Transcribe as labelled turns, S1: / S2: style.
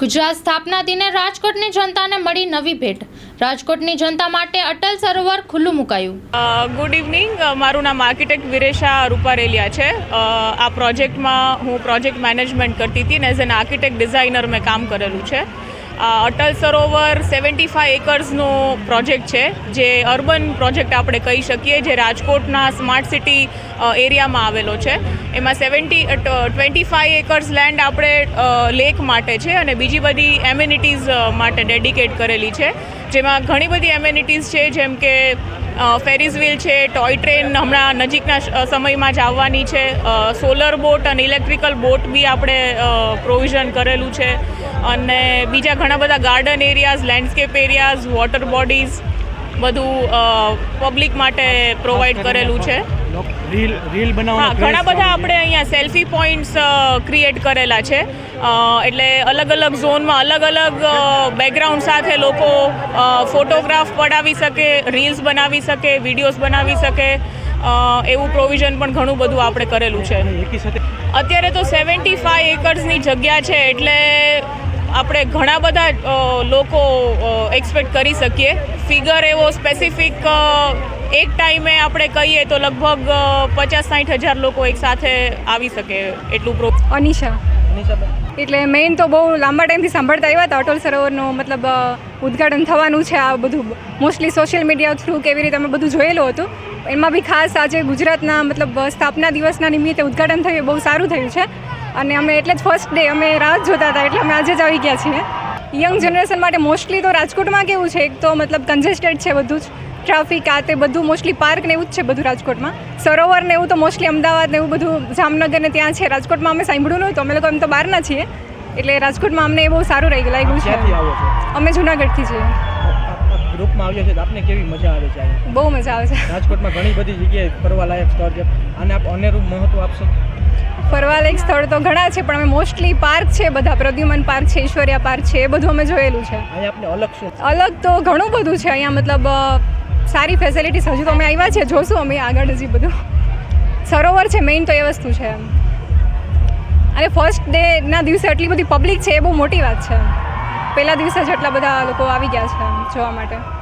S1: ગુજરાત સ્થાપના દિને રાજકોટની જનતાને મળી નવી ભેટ. રાજકોટની જનતા માટે અટલ સરોવર ખુલ્લું મુકાયું.
S2: Good evening. મારું નામ આર્કિટેક્ટ વિરેશા રૂપારેલિયા છે. આ પ્રોજેક્ટમાં હું પ્રોજેક્ટ મેનેજમેન્ટ કરતી હતી ને એઝ એન આર્કિટેક્ટ ડિઝાઇનર મેં કામ કરેલું છે. અટલ સરોવર સેવન્ટી ફાઇવ એકર્સનો પ્રોજેક્ટ છે, જે અર્બન પ્રોજેક્ટ આપણે કહી શકીએ, જે રાજકોટના સ્માર્ટ સિટી એરિયામાં આવેલો છે. એમાં seventy twenty five acres land આપણે લેક માટે છે અને બીજી બધી એમ્યુનિટીઝ માટે ડેડિકેટ કરેલી છે. જેમાં ઘણી બધી એમ્યુનિટીઝ છે, જેમ કે ફેરિઝ વ્હીલ છે ટોય ટ્રેન હમણાં નજીકના સમયમાં જ આવવાની છે. સોલર બોટ અને ઇલેક્ટ્રિકલ બોટ બી આપણે પ્રોવિઝન કરેલું છે. અને બીજા ઘણા બધા garden areas landscape areas water bodies બધું પબ્લિક માટે પ્રોવાઈડ કરેલું છે.
S3: રીલ રીલ
S2: હા ઘણા બધા આપણે અહીંયા સેલ્ફી પોઈન્ટ્સ ક્રિએટ કરેલા છે. એટલે અલગ અલગ ઝોનમાં અલગ અલગ બેકગ્રાઉન્ડ સાથે લોકો ફોટોગ્રાફ પડાવી શકે રીલ્સ બનાવી શકે વિડીયોઝ બનાવી શકે એવું પ્રોવિઝન પણ ઘણું બધું આપણે કરેલું છે. અત્યારે તો સેવન્ટી ફાઈવ એકર્સની જગ્યા છે એટલે આપણે ઘણા બધા લોકો એક્સપેક્ટ કરી શકીએ. ફિગર એવો સ્પેસિફિક એક ટાઈમે આપણે કહીએ તો લગભગ પચાસ સાઠ હજાર લોકો એકસાથે આવી શકે એટલું પ્રો
S4: અનિશા. એટલે મેઇન તો બહુ લાંબા ટાઈમથી સાંભળતા આવ્યા હતા. અટલ સરોવરનું મતલબ ઉદ્ઘાટન થવાનું છે આ બધું. મોસ્ટલી સોશિયલ મીડિયા થ્રુ કેવી રીતે અમે બધું જોયેલું હતું. એમાં બી ખાસ આજે ગુજરાતના મતલબ સ્થાપના દિવસના નિમિત્તે ઉદ્ઘાટન થયું. બહુ સારું થયું છે. અને અમે એટલે જ ફર્સ્ટ ડે અમે રાહ જોતા હતા એટલે અમે આજે જ આવી ગયા છીએ. યંગ જનરેશન માટે મોસ્ટલી તો રાજકોટમાં કેવું છે? એક તો મતલબ કન્જેસ્ટેડ છે બધું જ. ટ્રાફિક આ તે બધું મોસ્ટલી પાર્ક ને એવું જ છે બધું રાજકોટમાં. સરોવર ને એવું તો મોસ્ટલી અમદાવાદ ને એવું બધું જામનગર ને ત્યાં છે. રાજકોટમાં અમે સાંભળ્યું નહોતું. અમે લોકો એમ તો બહારના છીએ. એટલે રાજકોટમાં અમને એ બહુ સારું રહી લાગ્યું છે. અમે જુનાગઢથી છીએ.
S3: ગ્રુપમાં આવ્યો છે આપને કેવી મજા આવે છે?
S4: બહુ મજા આવે છે.
S3: રાજકોટમાં ઘણી બધી જગ્યાએ ફરવા લાયક સ્થળ છે. અને આપ અનેરું મહત્વ આપશો?
S4: ફરવાલાયક સ્થળ તો ઘણા છે પણ અમે મોસ્ટલી પાર્ક છે બધા પ્રદ્યુમન પાર્ક છે ઈશ્વર્યા પાર્ક છે એ બધું અમે જોયેલું છે.
S3: અલગ
S4: અલગ તો ઘણું બધું છે અહીંયા મતલબ સારી ફેસિલિટીઝ હજુ તો અમે આવ્યા છે જોશું અમે આગળ હજી બધું. સરોવર છે મેઇન તો એ વસ્તુ છે. એમ અને ફર્સ્ટ ડેના દિવસે આટલી બધી પબ્લિક છે એ બહુ મોટી વાત છે. પહેલા દિવસે જ એટલા બધા લોકો આવી ગયા છે જોવા માટે.